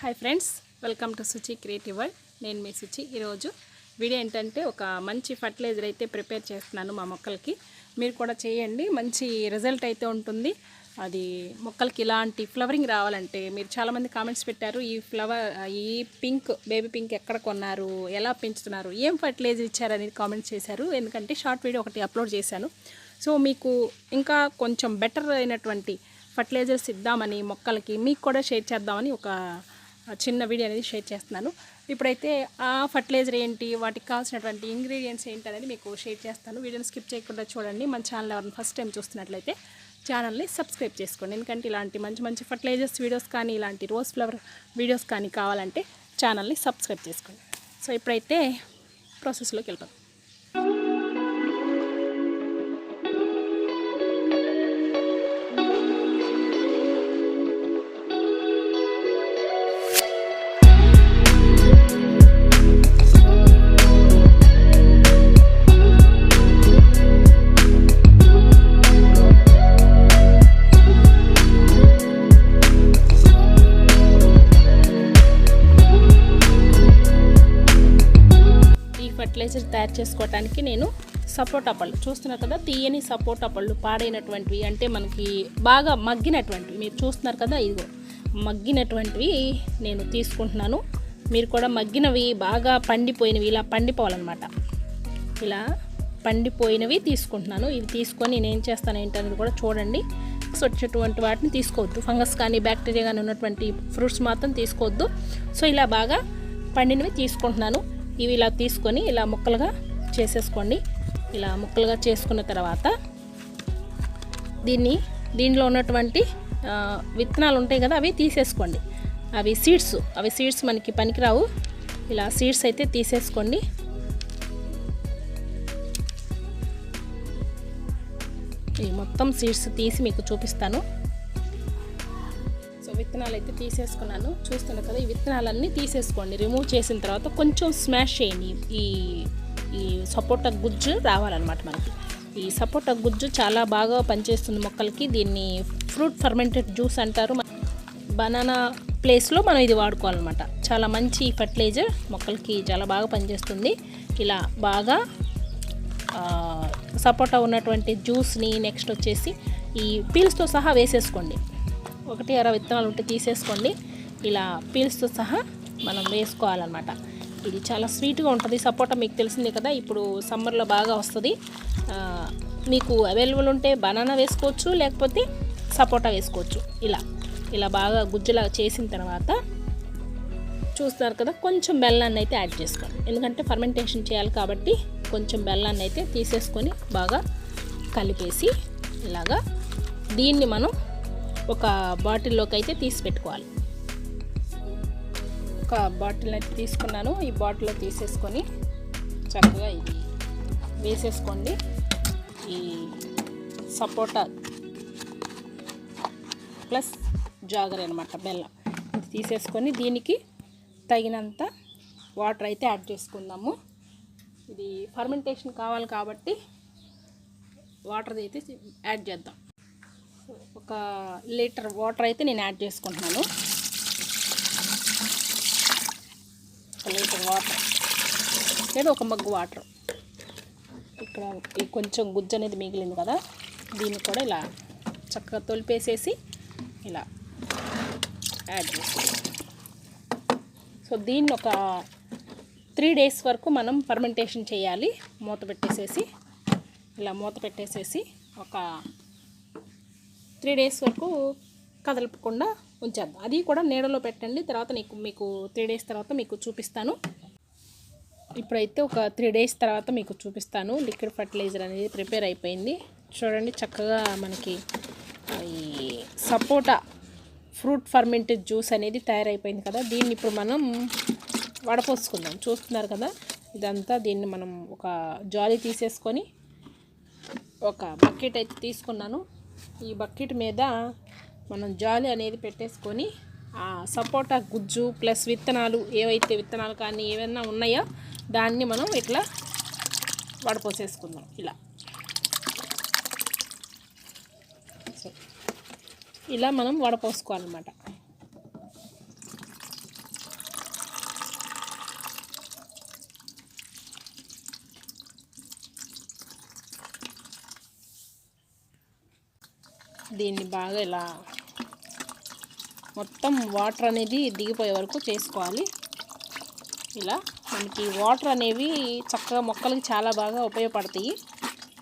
Hi friends welcome to Suchi creative world నేను మీ సుచి ఈరోజు వీడియో ఏంటంటే ఒక మంచి ఫర్టిలైజర్ అయితే ప్రిపేర్ చేస్తున్నాను మా మొక్కలకి. మీరు కూడా చేయండి మంచి రిజల్ట్ అయితే ఉంటుంది. అది మొక్కలకి ఇలాంటి ఫ్లవరింగ్ రావాలంటే మీరు చాలామంది కామెంట్స్ పెట్టారు ఈ ఫ్లవర్ ఈ పింక్ బేబీ పింక్ ఎక్కడ కొన్నారు ఎలా పెంచుతున్నారు ఏం ఫర్టిలైజర్ ఇచ్చారు అనేది కామెంట్స్ చేశారు. ఎందుకంటే షార్ట్ వీడియో ఒకటి అప్లోడ్ చేశాను. సో మీకు ఇంకా కొంచెం బెటర్ అయినటువంటి ఫర్టిలైజర్స్ ఇద్దామని మొక్కలకి మీకు కూడా షేర్ చేద్దామని ఒక చిన్న వీడియో అనేది షేర్ చేస్తున్నాను. ఇప్పుడైతే ఆ ఫర్టిలైజర్ ఏంటి వాటికి కావాల్సినటువంటి ఇంగ్రీడియంట్స్ ఏంటి అనేది మీకు షేర్ చేస్తాను. వీడియోని స్కిప్ చేయకుండా చూడండి. మన ఛానల్ ఎవరిని ఫస్ట్ టైం చూస్తున్నట్లయితే ఛానల్ని సబ్స్క్రైబ్ చేసుకోండి. ఎందుకంటే ఇలాంటి మంచి మంచి ఫర్టిలైజర్స్ వీడియోస్ కానీ ఇలాంటి రోజ్ ఫ్లవర్ వీడియోస్ కానీ కావాలంటే ఛానల్ని సబ్స్క్రైబ్ చేసుకోండి. సో ఇప్పుడైతే ప్రాసెస్లోకి వెళ్తాం తయారు చేసుకోవటానికి నేను సపోటా పళ్ళు. చూస్తున్నారు కదా తీయని సపోటా పళ్ళు పాడైనటువంటివి అంటే మనకి బాగా మగ్గినటువంటివి. మీరు చూస్తున్నారు కదా ఇదిగో మగ్గినటువంటివి నేను తీసుకుంటున్నాను. మీరు కూడా మగ్గినవి బాగా పండిపోయినవి ఇలా పండిపోవాలన్నమాట. ఇలా పండిపోయినవి తీసుకుంటున్నాను. ఇవి తీసుకొని నేను ఏం చేస్తాను ఏంటనేది కూడా చూడండి. సో వచ్చేటువంటి వాటిని తీసుకోవద్దు. ఫంగస్ కానీ బ్యాక్టీరియా కానీ ఉన్నటువంటి ఫ్రూట్స్ మాత్రం తీసుకోవద్దు. సో ఇలా బాగా పండినవి తీసుకుంటున్నాను. ఇవి ఇలా తీసుకొని ఇలా ముక్కలుగా చేసేసుకోండి. ఇలా ముక్కలుగా చేసుకున్న తర్వాత దీన్ని దీనిలో ఉన్నటువంటి విత్తనాలు ఉంటాయి కదా అవి తీసేసుకోండి. అవి సీడ్స్ అవి సీడ్స్ మనకి పనికిరావు. ఇలా సీడ్స్ అయితే తీసేసుకోండి. ఈ మొత్తం సీడ్స్ తీసి మీకు చూపిస్తాను. విత్తనాలు అయితే తీసేసుకున్నాను. చూస్తున్నారు కదా ఈ విత్తనాలన్నీ తీసేసుకోండి. రిమూవ్ చేసిన తర్వాత కొంచెం స్మాష్ చేయండి ఈ ఈ సపోటా గుజ్జు రావాలన్నమాట మనకి. ఈ సపోటా గుజ్జు చాలా బాగా పనిచేస్తుంది మొక్కలకి. దీన్ని ఫ్రూట్ ఫర్మెంటెడ్ జ్యూస్ అంటారు. బనానా ప్లేస్లో మనం ఇది వాడుకోవాలన్నమాట. చాలా మంచి ఫర్టిలైజర్ మొక్కలకి చాలా బాగా పనిచేస్తుంది. ఇలా బాగా సపోటా ఉన్నటువంటి జ్యూస్ని నెక్స్ట్ వచ్చేసి ఈ పీల్స్తో సహా వేసేసుకోండి. ఒకటి అర విత్తనాలు ఉంటే తీసేసుకోండి. ఇలా పీల్స్తో సహా మనం వేసుకోవాలన్నమాట. ఇది చాలా స్వీట్గా ఉంటుంది. సపోటా మీకు తెలిసిందే కదా ఇప్పుడు సమ్మర్లో బాగా వస్తుంది. మీకు అవైలబుల్ ఉంటే బనానా వేసుకోవచ్చు లేకపోతే సపోటా వేసుకోవచ్చు. ఇలా ఇలా బాగా గుజ్జులాగా చేసిన తర్వాత చూస్తున్నారు కదా కొంచెం బెల్లాన్ని అయితే యాడ్ చేసుకోండి. ఎందుకంటే ఫర్మెంటేషన్ చేయాలి కాబట్టి కొంచెం బెల్లాన్ని అయితే తీసేసుకొని బాగా కలిపేసి ఇలాగా దీన్ని మనం ఒక బాటిల్లోకి అయితే తీసి పెట్టుకోవాలి. ఒక బాటిల్ అయితే తీసుకున్నాను. ఈ బాటిల్లో తీసేసుకొని చక్కగా ఇది వేసేసుకోండి. ఈ సపోటా ప్లస్ జాగర్ అనమాట బెల్లం. ఇది తీసేసుకొని దీనికి తగినంత వాటర్ అయితే యాడ్ చేసుకుందాము. ఇది ఫర్మెంటేషన్ కావాలి కాబట్టి వాటర్ అయితే యాడ్ చేద్దాం. ఒక లీటర్ వాటర్ అయితే నేను యాడ్ చేసుకుంటున్నాను. ఒక లీటర్ వాటర్. లేదా ఒక మగ్గు వాటర్. ఇక్కడ ఈ కొంచెం గుజ్జు అనేది మిగిలింది కదా దీన్ని కూడా ఇలా చక్కగా తొలిపేసేసి ఇలా యాడ్ చేసుకోవాలి. సో దీన్ని ఒక త్రీ డేస్ వరకు మనం పర్మెంటేషన్ చేయాలి. మూత పెట్టేసేసి ఇలా మూత పెట్టేసేసి ఒక త్రీ డేస్ వరకు కదలపకుండా ఉంచేద్దాం. అది కూడా నీడలో పెట్టండి. తర్వాత నీకు మీకు త్రీ డేస్ తర్వాత మీకు చూపిస్తాను. ఇప్పుడైతే ఒక త్రీ డేస్ తర్వాత మీకు చూపిస్తాను. లిక్విడ్ ఫర్టిలైజర్ అనేది ప్రిపేర్ అయిపోయింది. చూడండి చక్కగా మనకి ఈ సపోటా ఫ్రూట్ ఫర్మెంటెడ్ జ్యూస్ అనేది తయారైపోయింది కదా. దీన్ని ఇప్పుడు మనం వడపోసుకుందాం. చూస్తున్నారు కదా? ఇదంతా దీన్ని మనం ఒక జాలి తీసేసుకొని ఒక బకెట్ అయితే తీసుకున్నాను. ఈ బకెట్ మీద మనం జాలి అనేది పెట్టేసుకొని ఆ సపోటా గుజ్జు ప్లస్ విత్తనాలు ఏవైతే విత్తనాలు కానీ ఏమైనా ఉన్నాయో దాన్ని మనం ఇట్లా వడపోసేసుకుందాం. ఇలా. ఇలా మనం వడపోసుకోవాలన్నమాట. దీన్ని బాగా ఇలా మొత్తం వాటర్ అనేది దిగిపోయే వరకు చేసుకోవాలి. ఇలా మనకి వాటర్ అనేవి చక్కగా మొక్కలకి చాలా బాగా ఉపయోగపడతాయి.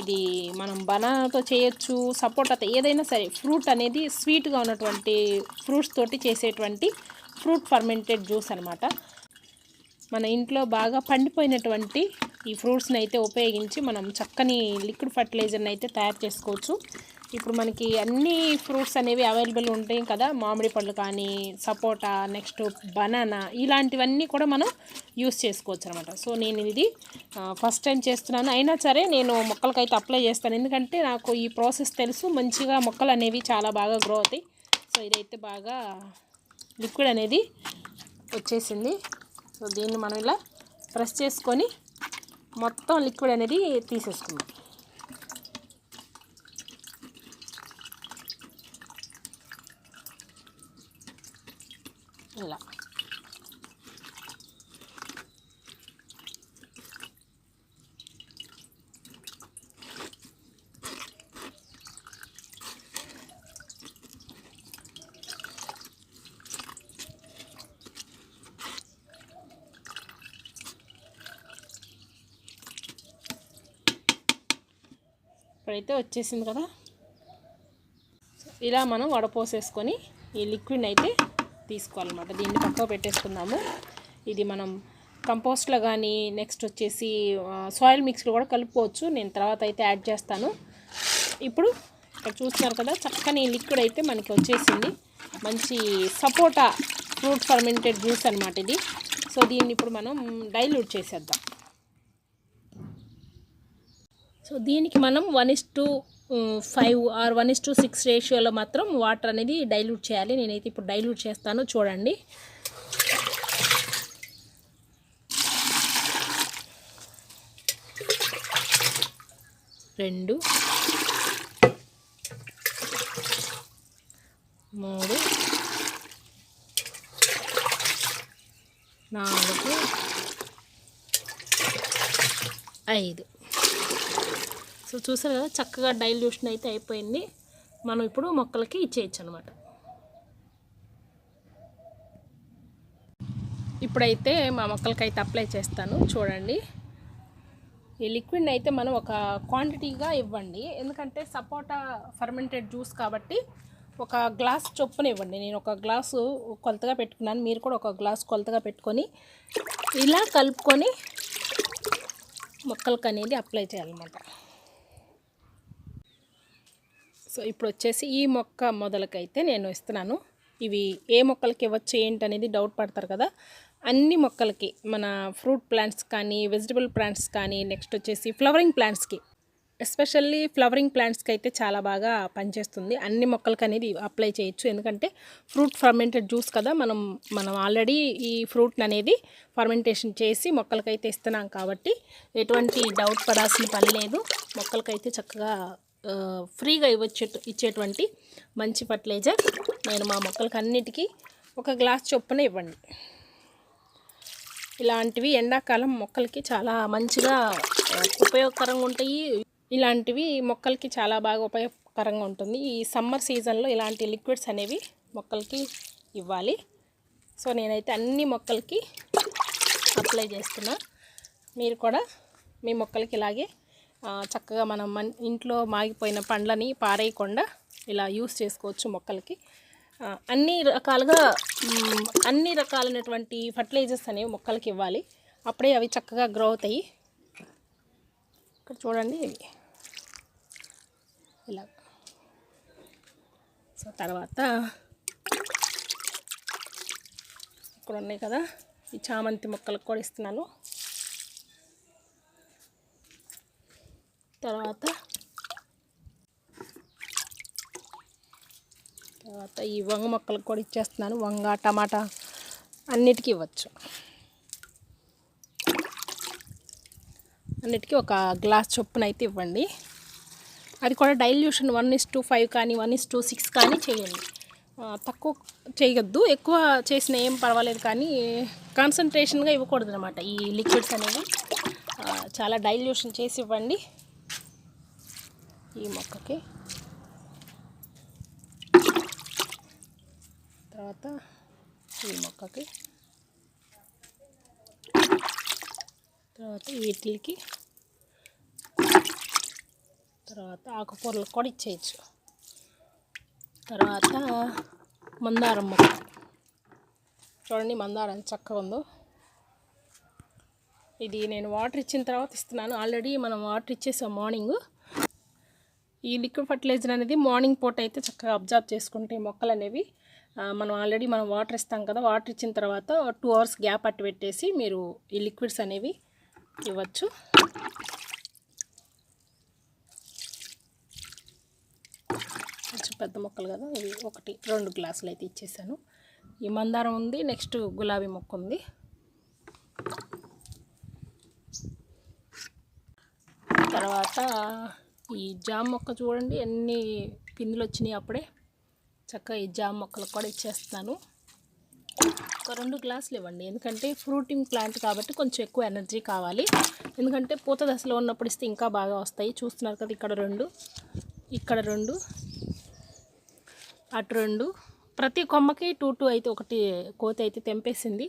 ఇది మనం బనానాతో చేయొచ్చు సపోటాతో ఏదైనా సరే ఫ్రూట్ అనేది స్వీట్గా ఉన్నటువంటి ఫ్రూట్స్ తోటి చేసేటువంటి ఫ్రూట్ ఫర్మెంటెడ్ జ్యూస్ అనమాట మన ఇంట్లో బాగా పండిపోయినటువంటి ఈ ఫ్రూట్స్ని అయితే ఉపయోగించి మనం చక్కని లిక్విడ్ ఫర్టిలైజర్ని అయితే తయారు చేసుకోవచ్చు. ఇప్పుడు మనకి అన్ని ఫ్రూట్స్ అనేవి అవైలబుల్ ఉంటాయి కదా. మామిడి పళ్ళు కానీ సపోటా నెక్స్ట్ బనానా ఇలాంటివన్నీ కూడా మనం యూస్ చేసుకోవచ్చు అనమాట సో నేను ఇది ఫస్ట్ టైం చేస్తున్నాను. అయినా సరే నేను మొక్కలకైతే అప్లై చేస్తాను. ఎందుకంటే నాకు ఈ ప్రాసెస్ తెలుసు. మంచిగా మొక్కలు అనేవి చాలా బాగా గ్రో అవుతాయి. సో ఇదైతే బాగా లిక్విడ్ అనేది వచ్చేసింది. సో దీన్ని మనం ఇలా ప్రెస్ చేసుకొని మొత్తం లిక్విడ్ అనేది తీసేసుకున్నాం ఇలా ఇప్పుడైతే వచ్చేసింది కదా. ఇలా మనం వడపోసేసుకొని ఈ లిక్విడ్ అయితే తీసుకోవాలన్నమాట. దీన్ని పక్కకు పెట్టేసుకుందాము. ఇది మనం కంపోస్ట్లో కానీ నెక్స్ట్ వచ్చేసి సాయిల్ మిక్స్లో కూడా కలుపుకోవచ్చు. నేను తర్వాత అయితే యాడ్ చేస్తాను. ఇప్పుడు ఇక్కడ చూస్తున్నారు కదా చక్కని లిక్విడ్ అయితే మనకి వచ్చేసింది. మంచి సపోటా ఫ్రూట్ ఫర్మెంటెడ్ జ్యూస్ అనమాట ఇది. సో దీన్ని ఇప్పుడు మనం డైల్యూట్ చేసేద్దాం. సో దీనికి మనం one is to five or one is to six రేషియోలో మాత్రం వాటర్ అనేది డైల్యూట్ చేయాలి. నేనైతే ఇప్పుడు డైల్యూట్ చేస్తాను. చూడండి. రెండు మూడు నాలుగు ఐదు. సో చూసారు కదా చక్కగా డైల్యూషన్ అయితే అయిపోయింది. మనం ఇప్పుడు మొక్కలకి ఇచ్చేయచ్చు అనమాట ఇప్పుడైతే మా మొక్కలకి అయితే అప్లై చేస్తాను చూడండి. ఈ లిక్విడ్ని అయితే మనం ఒక క్వాంటిటీగా ఇవ్వండి. ఎందుకంటే సపోటా ఫర్మెంటెడ్ జ్యూస్ కాబట్టి ఒక గ్లాస్ చొప్పున ఇవ్వండి. నేను ఒక గ్లాసు కొలతగా పెట్టుకున్నాను. మీరు కూడా ఒక గ్లాస్ కొలతగా పెట్టుకొని ఇలా కలుపుకొని మొక్కలకు అనేది అప్లై చేయాలన్నమాట. సో ఇప్పుడు వచ్చేసి ఈ మొక్క మొదలకైతే నేను ఇస్తున్నాను. ఇవి ఏ మొక్కలకి ఇవ్వచ్చు ఏంటనేది డౌట్ పడతారు కదా. అన్ని మొక్కలకి మన ఫ్రూట్ ప్లాంట్స్ కానీ వెజిటబుల్ ప్లాంట్స్ కానీ నెక్స్ట్ వచ్చేసి ఫ్లవరింగ్ ప్లాంట్స్కి ఎస్పెషల్లీ ఫ్లవరింగ్ ప్లాంట్స్కి అయితే చాలా బాగా పనిచేస్తుంది. అన్ని మొక్కలకి అనేది అప్లై చేయొచ్చు. ఎందుకంటే ఫ్రూట్ ఫర్మెంటెడ్ జ్యూస్ కదా మనం మనం ఆల్రెడీ ఈ ఫ్రూట్ని అనేది ఫర్మెంటేషన్ చేసి మొక్కలకైతే ఇస్తున్నాం కాబట్టి ఎటువంటి డౌట్ పడాల్సిన పని లేదు. మొక్కలకైతే చక్కగా ఫ్రీగా ఇవ్వచ్చే ఇచ్చేటువంటి మంచి ఫర్టిలైజర్ నేను మా మొక్కలకి అన్నిటికీ ఒక గ్లాస్ చొప్పున ఇవ్వండి. ఇలాంటివి ఎండాకాలం మొక్కలకి చాలా మంచిగా ఉపయోగకరంగా ఉంటాయి. ఇలాంటివి మొక్కలకి చాలా బాగా ఉపయోగకరంగా ఉంటుంది. ఈ సమ్మర్ సీజన్లో ఇలాంటి లిక్విడ్స్ అనేవి మొక్కలకి ఇవ్వాలి. సో నేనైతే అన్ని మొక్కలకి అప్లై చేస్తున్నా. మీరు కూడా మీ మొక్కలకి ఇలాగే చక్కగా మనం మన ఇంట్లో మాగిపోయిన పండ్లని పారేయకుండా ఇలా యూస్ చేసుకోవచ్చు మొక్కలకి. అన్ని రకాలుగా అన్ని రకాలైనటువంటి ఫర్టిలైజర్స్ అనేవి మొక్కలకి ఇవ్వాలి. అప్పుడే అవి చక్కగా గ్రో అవుతాయి. ఇక్కడ చూడండి ఇవి. ఇలా. సో తర్వాత ఇక్కడ ఉన్నాయి కదా. ఈ చామంతి మొక్కలకు కూడా ఇస్తున్నాను. తర్వాత తర్వాత ఈ వంగ మొక్కలకు కూడా ఇచ్చేస్తున్నాను. వంగ టమాటా అన్నిటికీ ఇవ్వచ్చు. అన్నిటికీ ఒక గ్లాస్ చొప్పున అయితే ఇవ్వండి. అది కూడా dilution one is to five కానీ వన్ ఇస్ టూ సిక్స్ కానీ చేయండి. తక్కువ చేయొద్దు. ఎక్కువ చేసిన ఏం పర్వాలేదు కానీ కాన్సన్ట్రేషన్గా ఇవ్వకూడదు అనమాట ఈ లిక్విడ్స్ అనేవి. చాలా డైల్యూషన్ చేసి ఇవ్వండి. ఈ మొక్కకి. తర్వాత ఈ మొక్కకి. తర్వాత వీటికి. తర్వాత ఆకుకూరలు కూడా ఇచ్చేయచ్చు. తర్వాత మందారం మొక్క. చూడండి మందారం చక్కగా ఉందో. ఇది నేను వాటర్ ఇచ్చిన తర్వాత ఇస్తున్నాను. ఆల్రెడీ మనం వాటర్ ఇచ్చేసాం మార్నింగ్. ఈ లిక్విడ్ ఫర్టిలైజర్ అనేది మార్నింగ్ పూట అయితే చక్కగా అబ్జర్వ్ చేసుకుంటే మొక్కలు అనేవి మనం ఆల్రెడీ మనం వాటర్ ఇస్తాం కదా వాటర్ ఇచ్చిన తర్వాత టూ అవర్స్ గ్యాప్ అట్టు పెట్టేసి మీరు ఈ లిక్విడ్స్ అనేవి ఇవ్వచ్చు. కొంచెం పెద్ద మొక్కలు కదా ఇవి ఒకటి రెండు గ్లాసులు అయితే ఇచ్చేసాను. ఈ మందారం ఉంది నెక్స్ట్ గులాబీ మొక్క ఉంది. తర్వాత ఈ జామ మొక్క చూడండి ఎన్ని పిందులు వచ్చినాయి అప్పుడే. చక్కగా ఈ జామ మొక్కలకు కూడా ఇచ్చేస్తున్నాను. ఒక రెండు గ్లాసులు ఇవ్వండి. ఎందుకంటే ఫ్రూటింగ్ ప్లాంట్ కాబట్టి కొంచెం ఎక్కువ ఎనర్జీ కావాలి. ఎందుకంటే పూత దశలో ఉన్నప్పుడు ఇస్తే ఇంకా బాగా వస్తాయి. చూస్తున్నారు కదా ఇక్కడ రెండు ఇక్కడ రెండు అటు రెండు. ప్రతి కొమ్మకి టూ టూ అయితే ఒకటి కోతి అయితే తెంపేసింది.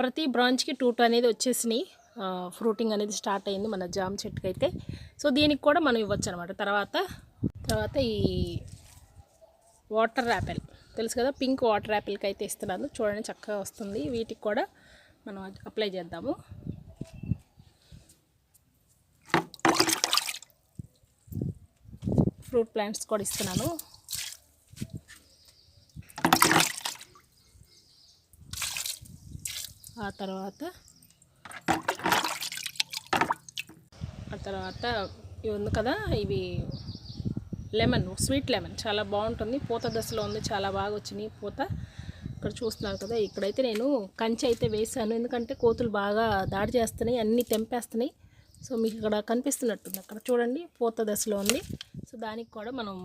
ప్రతి బ్రాంచ్కి టూ టూ అనేది వచ్చేసినాయి. ఫ్రూటింగ్ అనేది స్టార్ట్ అయింది మన జామ్ చెట్టుకి అయితే సో దీనికి కూడా మనం ఇవ్వచ్చు అనమాట తర్వాత తర్వాత ఈ వాటర్ యాపిల్ తెలుసు కదా పింక్ వాటర్ యాపిల్కి అయితే ఇస్తున్నాను. చూడండి చక్కగా వస్తుంది. వీటికి కూడా మనం అప్లై చేద్దాము. ఫ్రూట్ ప్లాంట్స్ కూడా ఇస్తున్నాను. ఆ తర్వాత తర్వాత ఇవి ఉంది కదా ఇవి లెమన్ స్వీట్ లెమన్. చాలా బాగుంటుంది. పూత దశలో ఉంది చాలా బాగా వచ్చినాయి పూత. ఇక్కడ చూస్తున్నారు కదా ఇక్కడైతే నేను కంచి అయితే వేసాను ఎందుకంటే కోతులు బాగా దాడి చేస్తున్నాయి అన్నీ తెంపేస్తున్నాయి. సో మీకు ఇక్కడ కనిపిస్తున్నట్టుంది అక్కడ. చూడండి పూత దశలో ఉంది. సో దానికి కూడా మనం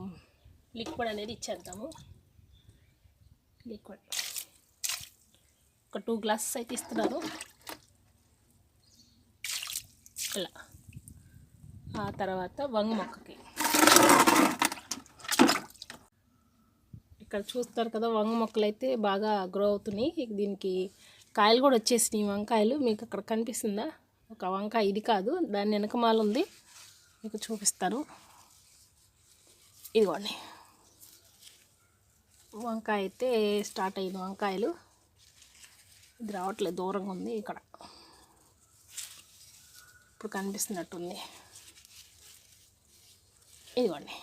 లిక్విడ్ అనేది ఇచ్చేద్దాము. లిక్విడ్. ఒక టూ గ్లాసెస్ అయితే ఇస్తున్నారు ఇలా. ఆ తర్వాత వంగ మొక్కకి. ఇక్కడ చూస్తారు కదా వంగ మొక్కలు అయితే బాగా గ్రో అవుతున్నాయి. దీనికి కాయలు కూడా వచ్చేసినాయి వంకాయలు. మీకు అక్కడ కనిపిస్తుందా? ఒక వంకాయ ఇది కాదు దాని వెనకమాల ఉంది. మీకు చూపిస్తాను. ఇదిగోండి. వంకాయ అయితే స్టార్ట్ అయింది వంకాయలు. ఇది రావట్లేదు దూరంగా ఉంది ఇక్కడ. ఇప్పుడు కనిపిస్తున్నట్టుంది. ఇదిగోండి.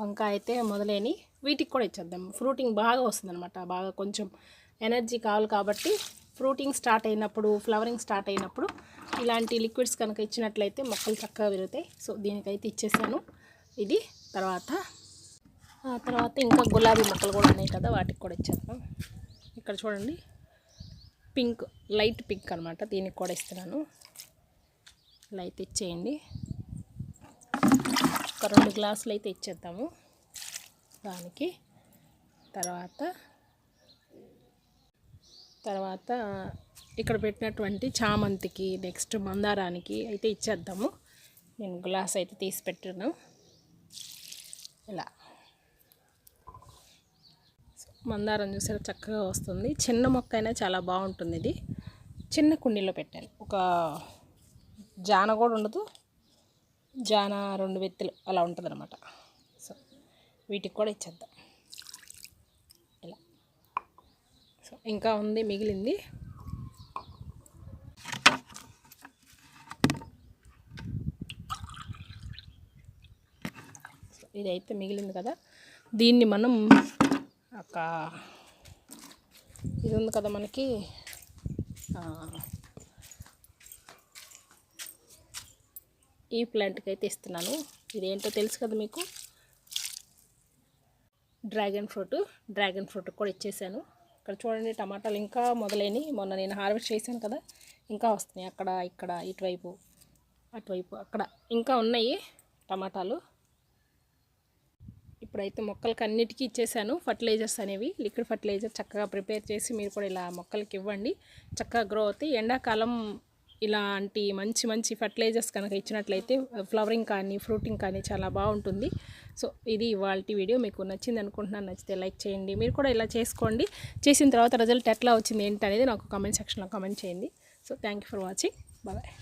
వంకాయ అయితే మొదలైనవి. వీటికి కూడా ఇచ్చేద్దాం. ఫ్రూటింగ్ బాగా వస్తుందన్నమాట. బాగా కొంచెం ఎనర్జీ కావాలి కాబట్టి ఫ్రూటింగ్ స్టార్ట్ అయినప్పుడు ఫ్లవరింగ్ స్టార్ట్ అయినప్పుడు ఇలాంటి లిక్విడ్స్ కనుక ఇచ్చినట్లయితే మొక్కలు చక్కగా పెరుగుతాయి. సో దీనికైతే ఇచ్చేసాను. ఇది తర్వాత ఆ తర్వాత ఇంకా గులాబీ మొక్కలు కూడా ఉన్నాయి కదా వాటికి కూడా ఇచ్చేద్దాం. ఇక్కడ చూడండి. పింక్ లైట్ పింక్ అనమాట దీనికి కూడా ఇస్తున్నాను. ఇలా అయితే ఇచ్చేయండి. ఒక రెండు గ్లాసులు అయితే ఇచ్చేద్దాము. దానికి తర్వాత తర్వాత ఇక్కడ పెట్టినటువంటి చామంతికి నెక్స్ట్ మందారానికి అయితే ఇచ్చేద్దాము. నేను గ్లాస్ అయితే తీసి పెట్టాను. ఇలా. మందారం చూసారా చక్కగా వస్తుంది. చిన్న మొక్క అయినా చాలా బాగుంటుంది ఇది. చిన్న కుండీలో పెట్టాలి ఒక జాన కూడా ఉండదు. జాన రెండు వెత్తులు అలా ఉంటుంది అనమాట సో వీటికి కూడా ఇచ్చేద్దాం. ఇలా. సో ఇంకా ఉంది మిగిలింది. సో ఇదైతే మిగిలింది కదా. దీన్ని మనం ఒక ఇది ఉంది కదా మనకి ఈ ప్లాంట్కి అయితే ఇస్తున్నాను. ఇదేంటో తెలుసు కదా మీకు? Dragon fruit. డ్రాగన్ ఫ్రూట్ కూడా ఇచ్చేసాను. ఇక్కడ చూడండి టమాటాలు ఇంకా మొదలైనవి మొన్న నేను హార్వెస్ట్ చేశాను కదా ఇంకా వస్తున్నాయి అక్కడ ఇక్కడ ఇటువైపు అటువైపు అక్కడ ఇంకా ఉన్నాయి టమాటాలు. ఇప్పుడైతే మొక్కలకి అన్నిటికీ ఇచ్చేసాను. ఫర్టిలైజర్స్ అనేవి లిక్విడ్ ఫర్టిలైజర్ చక్కగా ప్రిపేర్ చేసి మీరు కూడా ఇలా మొక్కలకి ఇవ్వండి. చక్కగా గ్రో అవుతాయి. ఎండాకాలం ఇలాంటి మంచి మంచి ఫర్టిలైజర్స్ కనుక ఇచ్చినట్లయితే ఫ్లవరింగ్ కానీ ఫ్రూటింగ్ కానీ చాలా బాగుంటుంది. సో ఇది ఇవాళ వీడియో. మీకు నచ్చింది అనుకుంటున్నాను నచ్చితే లైక్ చేయండి. మీరు కూడా ఇలా చేసుకోండి. చేసిన తర్వాత రిజల్ట్ ఎట్లా వచ్చింది ఏంటి అనేది నాకు కామెంట్ సెక్షన్లో కామెంట్ చేయండి. So thank you for watching. Bye.